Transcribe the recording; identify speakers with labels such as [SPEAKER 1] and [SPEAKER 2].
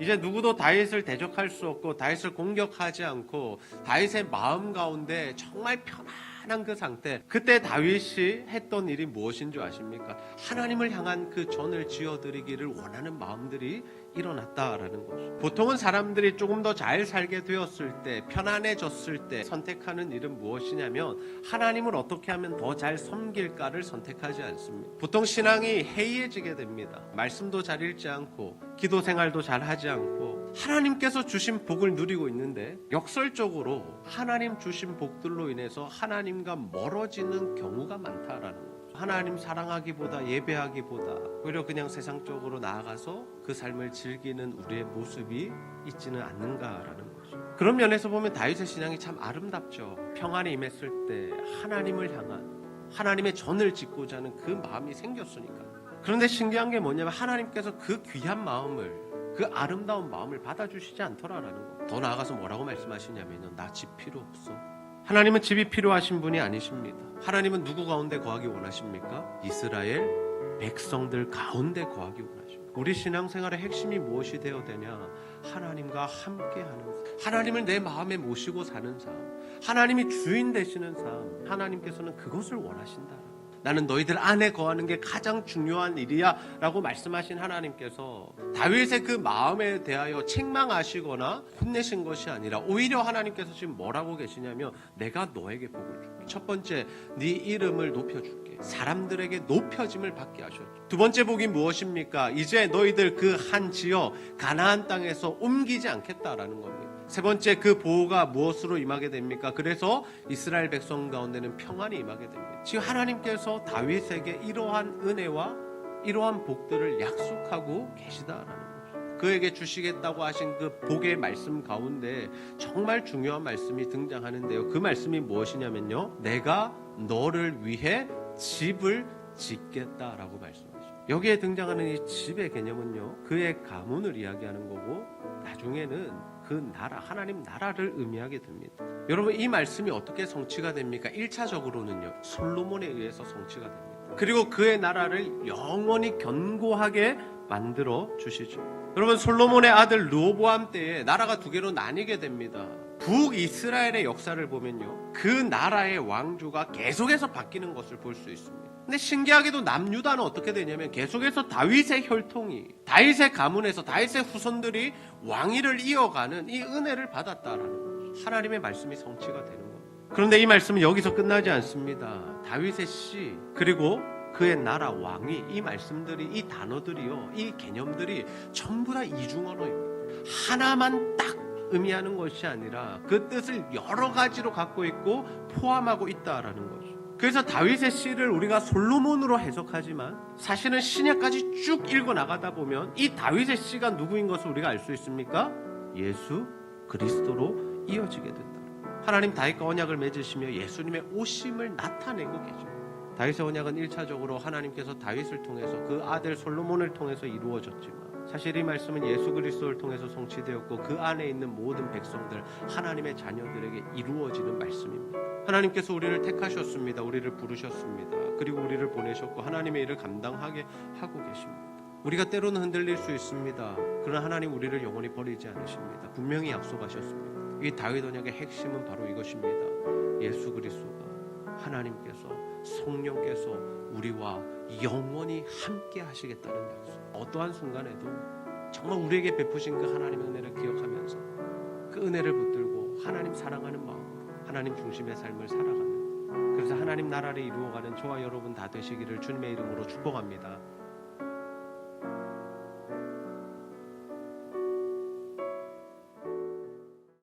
[SPEAKER 1] 이제 누구도 다윗을 대적할 수 없고 다윗을 공격하지 않고 다윗의 마음 가운데 정말 편안 한 그 상태. 그때 다윗이 했던 일이 무엇인 줄 아십니까? 하나님을 향한 그 전을 지어드리기를 원하는 마음들이 일어났다라는 거죠. 보통은 사람들이 조금 더 잘 살게 되었을 때, 편안해졌을 때 선택하는 일은 무엇이냐면 하나님을 어떻게 하면 더 잘 섬길까를 선택하지 않습니다. 보통 신앙이 해이해지게 됩니다. 말씀도 잘 읽지 않고, 기도 생활도 잘 하지 않고, 하나님께서 주신 복을 누리고 있는데 역설적으로 하나님 주신 복들로 인해서 하나님과 멀어지는 경우가 많다라는 거죠. 하나님 사랑하기보다 예배하기보다 오히려 그냥 세상적으로 나아가서 그 삶을 즐기는 우리의 모습이 있지는 않는가라는 거죠. 그런 면에서 보면 다윗의 신앙이 참 아름답죠. 평안에 임했을 때 하나님을 향한 하나님의 전을 짓고자 하는 그 마음이 생겼으니까. 그런데 신기한 게 뭐냐면 하나님께서 그 귀한 마음을 그 아름다운 마음을 받아주시지 않더라라는 거. 더 나아가서 뭐라고 말씀하시냐면요. 나 집 필요 없어. 하나님은 집이 필요하신 분이 아니십니다. 하나님은 누구 가운데 거하기 원하십니까? 이스라엘 백성들 가운데 거하기 원하십니다. 우리 신앙생활의 핵심이 무엇이 되어야 되냐? 하나님과 함께하는 삶. 하나님을 내 마음에 모시고 사는 삶. 하나님이 주인 되시는 삶. 하나님께서는 그것을 원하신다. 나는 너희들 안에 거하는 게 가장 중요한 일이야 라고 말씀하신 하나님께서 다윗의 그 마음에 대하여 책망하시거나 혼내신 것이 아니라 오히려 하나님께서 지금 뭐라고 계시냐면 내가 너에게 복을 줄게. 첫 번째 네 이름을 높여줄게. 사람들에게 높여짐을 받게 하셨죠 두 번째 복이 무엇입니까? 이제 너희들 그 한 지어 가나안 땅에서 옮기지 않겠다라는 겁니다 세 번째 그 보호가 무엇으로 임하게 됩니까? 그래서 이스라엘 백성 가운데는 평안이 임하게 됩니다. 지금 하나님께서 다윗에게 이러한 은혜와 이러한 복들을 약속하고 계시다라는 거죠. 그에게 주시겠다고 하신 그 복의 말씀 가운데 정말 중요한 말씀이 등장하는데요. 그 말씀이 무엇이냐면요. 내가 너를 위해 집을 짓겠다라고 말씀하십니다. 여기에 등장하는 이 집의 개념은요. 그의 가문을 이야기하는 거고 나중에는 그 나라, 하나님 나라를 의미하게 됩니다. 여러분, 이 말씀이 어떻게 성취가 됩니까? 1차적으로는요, 솔로몬에 의해서 성취가 됩니다. 그리고 그의 나라를 영원히 견고하게 만들어 주시죠. 여러분, 솔로몬의 아들 르호보암 때에 나라가 두 개로 나뉘게 됩니다. 북이스라엘의 역사를 보면요, 그 나라의 왕조가 계속해서 바뀌는 것을 볼 수 있습니다. 근데 신기하게도 남유다는 어떻게 되냐면 계속해서 다윗의 혈통이 다윗의 가문에서 다윗의 후손들이 왕위를 이어가는 이 은혜를 받았다라는 거죠. 하나님의 말씀이 성취가 되는 겁니다. 그런데 이 말씀은 여기서 끝나지 않습니다. 다윗의 씨 그리고 그의 나라 왕위 이 말씀들이 이 단어들이요 이 개념들이 전부 다 이중언어입니다. 하나만 딱 의미하는 것이 아니라 그 뜻을 여러 가지로 갖고 있고 포함하고 있다라는 거죠. 그래서 다윗의 시를 우리가 솔로몬으로 해석하지만 사실은 신약까지 쭉 읽어 나가다 보면 이 다윗의 시가 누구인 것을 우리가 알 수 있습니까? 예수 그리스도로 이어지게 된다. 하나님 다윗과 언약을 맺으시며 예수님의 오심을 나타내고 계십니다. 다윗의 언약은 1차적으로 하나님께서 다윗을 통해서 그 아들 솔로몬을 통해서 이루어졌지만 사실 이 말씀은 예수 그리스도를 통해서 성취되었고 그 안에 있는 모든 백성들 하나님의 자녀들에게 이루어지는 말씀입니다. 하나님께서 우리를 택하셨습니다. 우리를 부르셨습니다. 그리고 우리를 보내셨고 하나님의 일을 감당하게 하고 계십니다. 우리가 때로는 흔들릴 수 있습니다. 그러나 하나님 우리를 영원히 버리지 않으십니다. 분명히 약속하셨습니다. 이 다윗 언약의 핵심은 바로 이것입니다. 예수 그리스도가 하나님께서 성령께서 우리와 영원히 함께 하시겠다는 약속. 어떠한 순간에도 정말 우리에게 베푸신 그 하나님의 은혜를 기억하면서 그 은혜를 붙들고 하나님 사랑하는 마음으로 하나님 중심의 삶을 살아가는 그래서 하나님 나라를 이루어가는 저와 여러분 다 되시기를 주님의 이름으로 축복합니다.